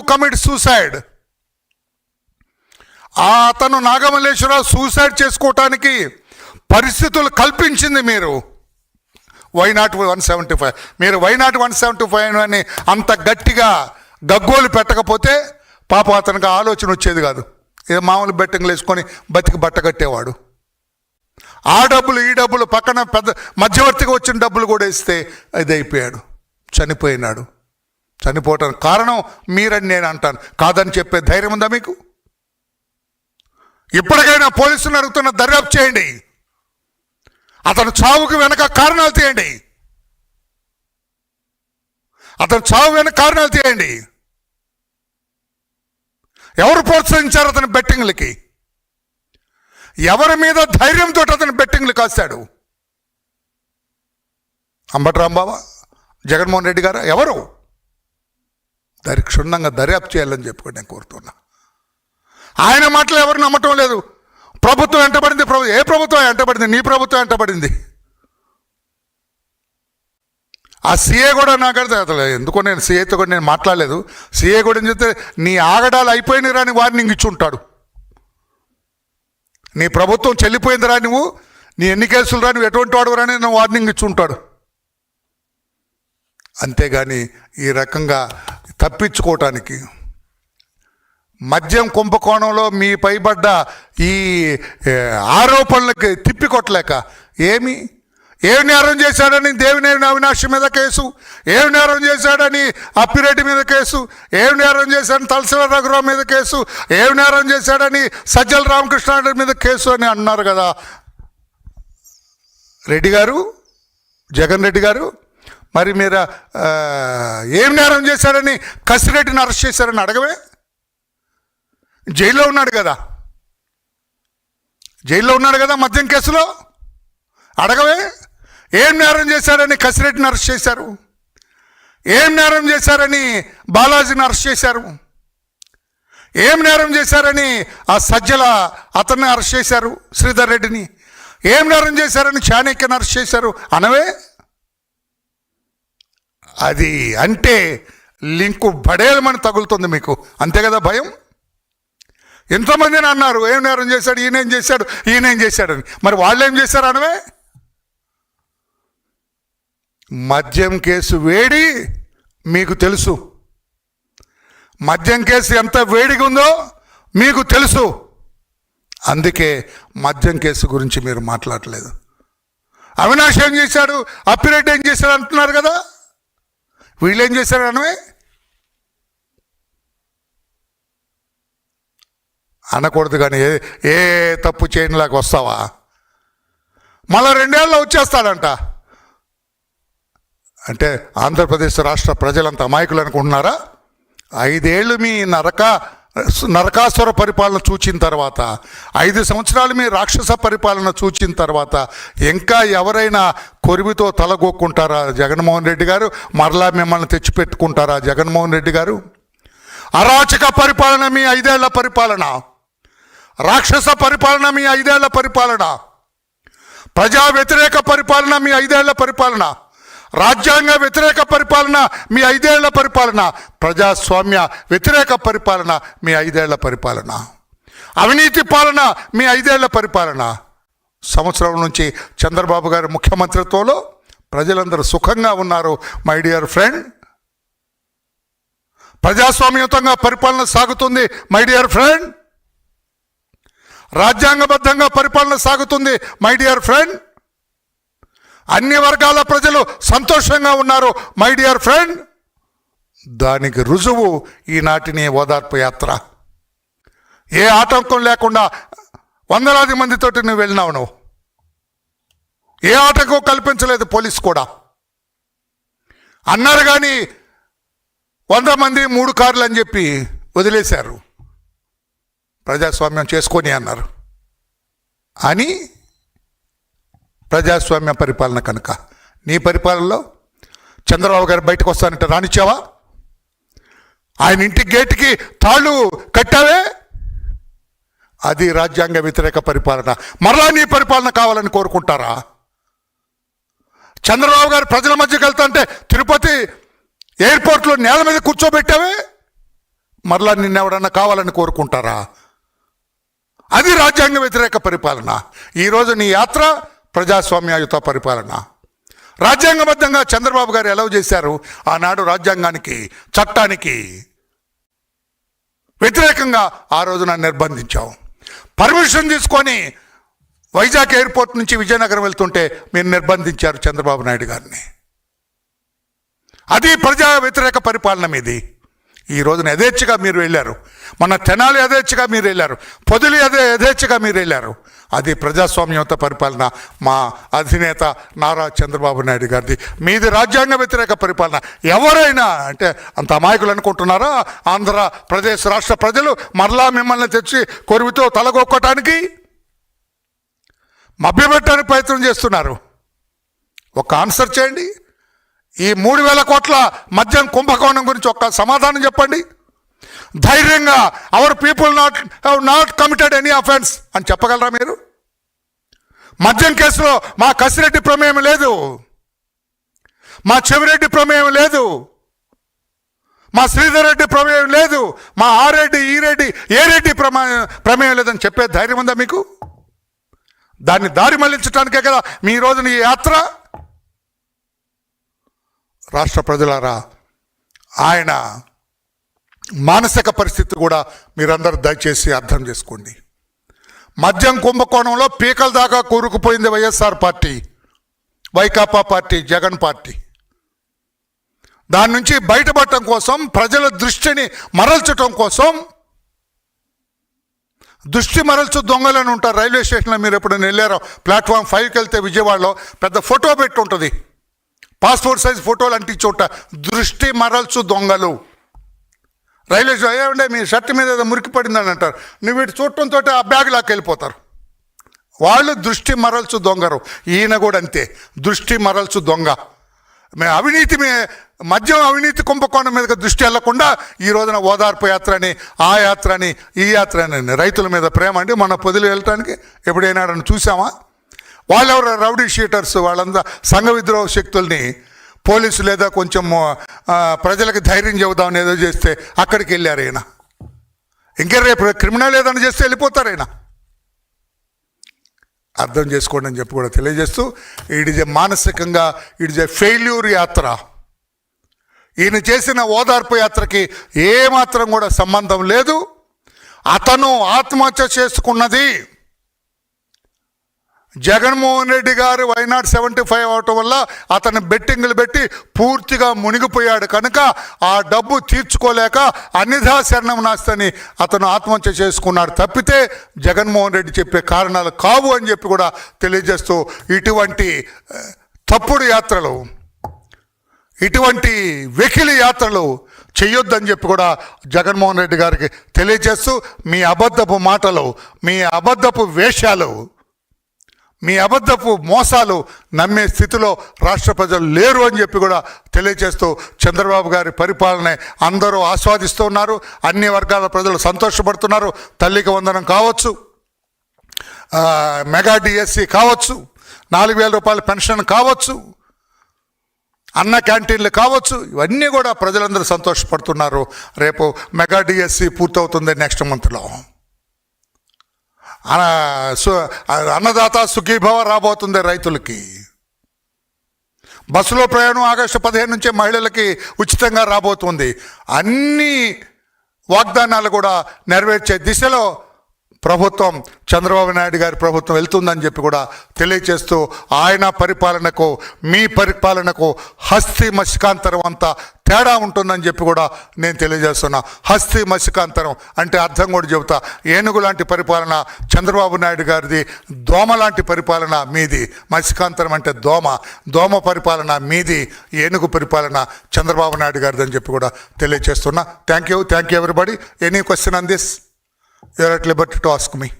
Commit suicide ఆ అతను Nagamalleswara Rao suicide చేసుకోవటానికి పరిస్థితులు కల్పించింది మీరు. Why not one seventy five మీరు why not one seventy five అని అంత గట్టిగా గగ్గోలు పెట్టకపోతే పాప అతనికి ఆలోచన వచ్చేది కాదు. ఏ మామూలు బెట్టింగ్లు వేసుకొని బతికి బట్ట కట్టేవాడు. ఆ డబ్బులు ఈ డబ్బులు పక్కన పెద్ద మధ్యవర్తిగా వచ్చిన డబ్బులు కూడా ఇస్తే ఇది అయిపోయాడు చనిపోయినాడు. చనిపోవటానికి కారణం మీరని నేను అంటాను. కాదని చెప్పే ధైర్యం ఉందా మీకు? ఇప్పటికైనా పోలీసులను అడుగుతున్న దర్యాప్తు చేయండి. అతను చావుకు వెనక కారణాలు తీయండి. అతను చావు వెనక కారణాలు తీయండి. ఎవరు ప్రోత్సహించారు అతని బెట్టింగ్లకి? ఎవరి మీద ధైర్యంతో అతను బెట్టింగ్లు కాస్తాడు అంబటి బాబా జగన్మోహన్ రెడ్డి గారు? ఎవరు? దరి క్షుణ్ణంగా దర్యాప్తు చేయాలని చెప్పుకొని నేను కోరుతున్నా. ఆయన మాటలు ఎవరు నమ్మటం లేదు. ప్రభుత్వం వెంటబడింది ప్రభు ఏ ప్రభుత్వం వెంటబడింది? నీ ప్రభుత్వం వెంటబడింది. ఆ సీఏ కూడా నాకు అర్థం అసలు ఎందుకో నేను సీఏతో కూడా నేను మాట్లాడలేదు. సీఏ కూడా చెప్తే నీ ఆగడాలు అయిపోయినాయి రాని వార్నింగ్ ఇచ్చి ఉంటాడు నీ ప్రభుత్వం చెల్లిపోయిందిరా నువ్వు. నీ ఎన్ని కేసులు రా నువ్వు ఎటువంటి వాడు రాని నువ్వు వార్నింగ్ ఇచ్చి ఉంటాడు అంతేగాని ఈ రకంగా తప్పించుకోవటానికి. మద్యం కుంభకోణంలో మీ పైబడ్డ ఈ ఆరోపణలకి తిప్పికొట్టలేక ఏమి? ఏ నేరం చేశాడని దేవినేని అవినాష్ మీద కేసు? ఏ నేరం చేశాడని అప్పిరెడ్డి మీద కేసు? ఏ నేరం చేశాడని తలసల రఘురావు మీద కేసు? ఏ నేరం చేశాడని సజ్జల రామకృష్ణారెడ్డి మీద కేసు అని అన్నారు కదా. రెడ్డి గారు? జగన్ రెడ్డి గారు? మరి మీరు ఏం నేరం చేశారని కసిరెడ్డిని అరెస్ట్ చేశారని అడగవే? జైల్లో ఉన్నాడు కదా. జైల్లో ఉన్నాడు కదా మద్యం కేసులో? అడగవే? ఏం నేరం చేశారని కసిరెడ్డిని అరెస్ట్ చేశారు? ఏం నేరం చేశారని బాలాజీని అరెస్ట్ చేశారు? ఏం నేరం చేశారని ఆ సజ్జల అతన్ని అరెస్ట్ చేశారు శ్రీధర్ రెడ్డిని? ఏం నేరం చేశారని చాణక్యని అరెస్ట్ చేశారు అనవే? అది అంటే లింకు బడేలమని తగులుతుంది మీకు. అంతే కదా భయం? ఎంతమందిని అన్నారు ఏం నేరం చేశాడు? ఈయనేం చేశాడు? ఈయనేం చేశాడని. మరి వాళ్ళు ఏం చేశారు అనవే? మద్యం కేసు వేడి మీకు తెలుసు. మద్యం కేసు ఎంత వేడిగా ఉందో మీకు తెలుసు. అందుకే మద్యం కేసు గురించి మీరు మాట్లాడలేదు. అవినాష్ ఏం చేశాడు? అప్పిరెడ్డి ఏం చేశాడు అంటున్నారు కదా? వీళ్ళు ఏం చేశారు అనవే అనకూడదు కానీ ఏ ఏ తప్పు చేయనిలాగా వస్తావా? మళ్ళా రెండేళ్ళలో వచ్చేస్తాడంట. అంటే ఆంధ్రప్రదేశ్ రాష్ట్ర ప్రజలంత అమాయకులు అనుకుంటున్నారా? ఐదేళ్ళు మీ నరక నరకాసుర పరిపాలన చూచిన తర్వాత ఐదు సంవత్సరాలు మీ రాక్షస పరిపాలన చూచిన తర్వాత ఇంకా ఎవరైనా కొరివితో తలగొక్కుంటారా జగన్మోహన్ రెడ్డి గారు? మరలా మిమ్మల్ని తెచ్చిపెట్టుకుంటారా జగన్మోహన్ రెడ్డి గారు? అరాచక పరిపాలన మీ ఐదేళ్ళ పరిపాలన. రాక్షస పరిపాలన మీ ఐదేళ్ళ పరిపాలన. ప్రజా వ్యతిరేక పరిపాలన మీ ఐదేళ్ళ పరిపాలన. రాజ్యాంగ వ్యతిరేక పరిపాలన మీ ఐదేళ్ళ పరిపాలన. ప్రజాస్వామ్య వ్యతిరేక పరిపాలన మీ ఐదేళ్ళ పరిపాలన. అవినీతి పాలన మీ ఐదేళ్ళ పరిపాలన. సంవత్సరం నుంచి చంద్రబాబు గారి ముఖ్యమంత్రిత్వంలో ప్రజలందరూ సుఖంగా ఉన్నారు మై డియర్ ఫ్రెండ్. ప్రజాస్వామ్యతంగా పరిపాలన సాగుతుంది మై డియర్ ఫ్రెండ్. రాజ్యాంగబద్ధంగా పరిపాలన సాగుతుంది మై డియర్ ఫ్రెండ్. అన్ని వర్గాల ప్రజలు సంతోషంగా ఉన్నారు మై డియర్ ఫ్రెండ్ దానికి రుజువు ఈనాటిని ఓదార్పు యాత్ర. ఏ ఆటంకం లేకుండా వందలాది మందితోటి నువ్వు వెళ్ళినావు నువ్వు. ఏ ఆటంకం కల్పించలేదు పోలీస్ కూడా. అన్నారు కానీ వంద మంది మూడు కార్లు అని చెప్పి వదిలేశారు. ప్రజాస్వామ్యం చేసుకొని అన్నారు. అని ప్రజాస్వామ్య పరిపాలన కనుక. నీ పరిపాలనలో చంద్రబాబు గారు బయటకు వస్తానంటే రానిచ్చావా? ఆయన ఇంటి గేటుకి తాళ్ళు కట్టావే? అది రాజ్యాంగ వ్యతిరేక పరిపాలన. మరలా నీ పరిపాలన కావాలని కోరుకుంటారా? చంద్రబాబు గారు ప్రజల మధ్యకి వెళ్తాంటే తిరుపతి ఎయిర్పోర్ట్లో నేల మీద కూర్చోబెట్టావే? మరలా నిన్నెవడన్నా కావాలని కోరుకుంటారా? అది రాజ్యాంగ వ్యతిరేక పరిపాలన. ఈరోజు నీ యాత్ర ప్రజాస్వామ్యయుత పరిపాలన. రాజ్యాంగబద్ధంగా చంద్రబాబు గారు ఎలవ్ చేశారు? ఆనాడు రాజ్యాంగానికి చట్టానికి వ్యతిరేకంగా ఆ రోజున నిర్బంధించాం. పర్మిషన్ తీసుకొని వైజాగ్ ఎయిర్పోర్ట్ నుంచి విజయనగరం వెళ్తుంటే మీరు నిర్బంధించారు చంద్రబాబు నాయుడు గారిని. అది ప్రజా వ్యతిరేక పరిపాలన మీది. ఈ రోజున యథేచ్ఛగా మీరు వెళ్ళారు. మన తెనాలి యథేచ్ఛగా మీరు వెళ్ళారు. పొదిలి అదే యథేచ్ఛగా మీరు వెళ్ళారు. అది ప్రజాస్వామ్యత పరిపాలన. మా అధినేత నారా చంద్రబాబు నాయుడు గారిది. మీది రాజ్యాంగ వ్యతిరేక పరిపాలన. ఎవరైనా అంటే అంత అమాయకులు అనుకుంటున్నారా? ఆంధ్రప్రదేశ్ రాష్ట్ర ప్రజలు మరలా మిమ్మల్ని తెచ్చి కొరివితో తలగొక్కటానికి మభ్యపెట్టడానికి ప్రయత్నం చేస్తున్నారు. ఒక ఆన్సర్ చేయండి. ఈ మూడు వేల కోట్ల మద్యం కుంభకోణం గురించి ఒక్క సమాధానం చెప్పండి. ధైర్యంగా our people not have not committed any offence అని చెప్పగలరా మీరు? మద్యం కేసులో మా కసిరెడ్డి ప్రమేయం లేదు. మా చెవిరెడ్డి ప్రమేయం లేదు. మా శ్రీధర్ రెడ్డి ప్రమేయం లేదు. మా ఆరెడ్డి ఈ రెడ్డి ఏ రెడ్డి ప్రమేయం ప్రమేయం లేదని చెప్పే ధైర్యం ఉందా మీకు? దాన్ని దారి మళ్ళించడానికే కదా మీ రోజున ఈ యాత్ర? రాష్ట్ర ప్రజలారా ఆయన మానసిక పరిస్థితి కూడా మీరందరూ దయచేసి అర్థం చేసుకోండి. మద్యం కుంభకోణంలో పీకల దాకా కూరుకుపోయింది YSR party Vaikapa party Jagan party. దాని నుంచి బయటపడటం కోసం ప్రజల దృష్టిని మరల్చటం కోసం దృష్టి మరల్చు దొంగలను ఉంటారు రైల్వే స్టేషన్లో మీరు ఎప్పుడైనా వెళ్ళారో ప్లాట్ఫామ్ ఫైవ్కి వెళ్తే విజయవాడలో పెద్ద ఫోటో పెట్టి ఉంటుంది. పాస్పోర్ట్ సైజ్ ఫోటోలు అంటి చోట దృష్టి మరల్చు దొంగలు. రైల్వే స్టేషన్ ఏమంటే మీ షర్ట్ మీద ఏదో మురికి పడిందని అంటారు. నువ్వు వీటి చూడటంతో ఆ బ్యాగ్ లాక్ వెళ్ళిపోతారు. వాళ్ళు దృష్టి మరల్చు దొంగరు. ఈయన కూడా అంతే. దృష్టి మరల్చు దొంగ. మే అవినీతి మే మద్యం అవినీతి కుంభకోణం మీద దృష్టి వెళ్ళకుండా ఈ రోజున ఓదార్పు యాత్ర అని ఆ యాత్ర అని ఈ యాత్ర అని రైతుల మీద ప్రేమ అండి. మన పొదిలి వెళ్ళటానికి ఎప్పుడైనా చూసామా వాళ్ళెవరు రౌడీ షీటర్స్ వాళ్ళంతా సంఘ విద్రోహ శక్తుల్ని పోలీసు లేదా కొంచెం ప్రజలకు ధైర్యం చెబుదామని ఏదో చేస్తే అక్కడికి వెళ్ళారు ఈయన. ఇంకా రేపు క్రిమినల్ ఏదైనా చేస్తే వెళ్ళిపోతారు ఈయన. అర్థం చేసుకోండి అని చెప్పి కూడా తెలియజేస్తూ ఇట్ ఇస్ ఏ మానసికంగా ఇట్ ఇస్ ఏ ఫెయిల్యూర్ యాత్ర. ఈయన చేసిన ఓదార్పు యాత్రకి ఏమాత్రం కూడా సంబంధం లేదు. అతను ఆత్మహత్య చేసుకున్నది. జగన్మోహన్ రెడ్డి గారు వైనాట్ సెవెంటీ ఫైవ్ అవటం వల్ల అతను బెట్టింగ్లు పెట్టి పూర్తిగా మునిగిపోయాడు కనుక ఆ డబ్బు తీర్చుకోలేక అన్నిధా శరణం నాస్తని అతను ఆత్మహత్య చేసుకున్నాడు. తప్పితే జగన్మోహన్ రెడ్డి చెప్పే కారణాలు కావు అని చెప్పి కూడా తెలియజేస్తూ ఇటువంటి తప్పుడు యాత్రలు ఇటువంటి వెకిలి యాత్రలు చెయ్యొద్దని చెప్పి కూడా జగన్మోహన్ రెడ్డి గారికి తెలియజేస్తూ మీ అబద్ధపు మాటలు మీ అబద్ధపు వేషాలు మీ అబద్ధపు మోసాలు నమ్మే స్థితిలో రాష్ట్ర ప్రజలు లేరు అని చెప్పి కూడా తెలియజేస్తూ చంద్రబాబు గారి పరిపాలన అందరూ ఆస్వాదిస్తున్నారు అన్ని వర్గాల ప్రజలు సంతోషపడుతున్నారు. తల్లికి వందనం కావచ్చు. మెగా డిఎస్సి కావచ్చు. నాలుగు వేల రూపాయల పెన్షన్ కావచ్చు. అన్న క్యాంటీన్లు కావచ్చు. ఇవన్నీ కూడా ప్రజలందరూ సంతోషపడుతున్నారు. రేపు మెగా డిఎస్సి పూర్తవుతుంది నెక్స్ట్ మంత్లో. అన్నదాత సుఖీభవ రాబోతుంది రైతులకి. బస్సులో ప్రయాణం ఆగస్టు పదిహేను నుంచే మహిళలకి ఉచితంగా రాబోతుంది. అన్ని వాగ్దానాలు కూడా నెరవేర్చే దిశలో ప్రభుత్వం చంద్రబాబు నాయుడు గారి ప్రభుత్వం వెళ్తుందని చెప్పి కూడా తెలియచేస్తూ ఆయన పరిపాలనకు మీ పరిపాలనకు హస్తి మసికాంతరం అంతా తేడా ఉంటుందని చెప్పి కూడా నేను తెలియజేస్తున్నా. హస్తి మసికాంతరం అంటే అర్థం కూడా చెబుతా. ఏనుగు లాంటి పరిపాలన చంద్రబాబు నాయుడు గారిది దోమ లాంటి పరిపాలన మీది. మసికాంతరం అంటే దోమ. దోమ పరిపాలన మీది ఏనుగు పరిపాలన చంద్రబాబు నాయుడు గారిది అని చెప్పి కూడా తెలియజేస్తున్నా thank you thank you everybody any question on this You're at liberty to ask me.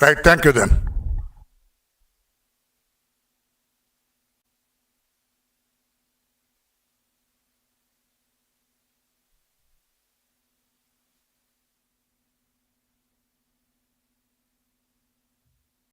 Right, thank you then.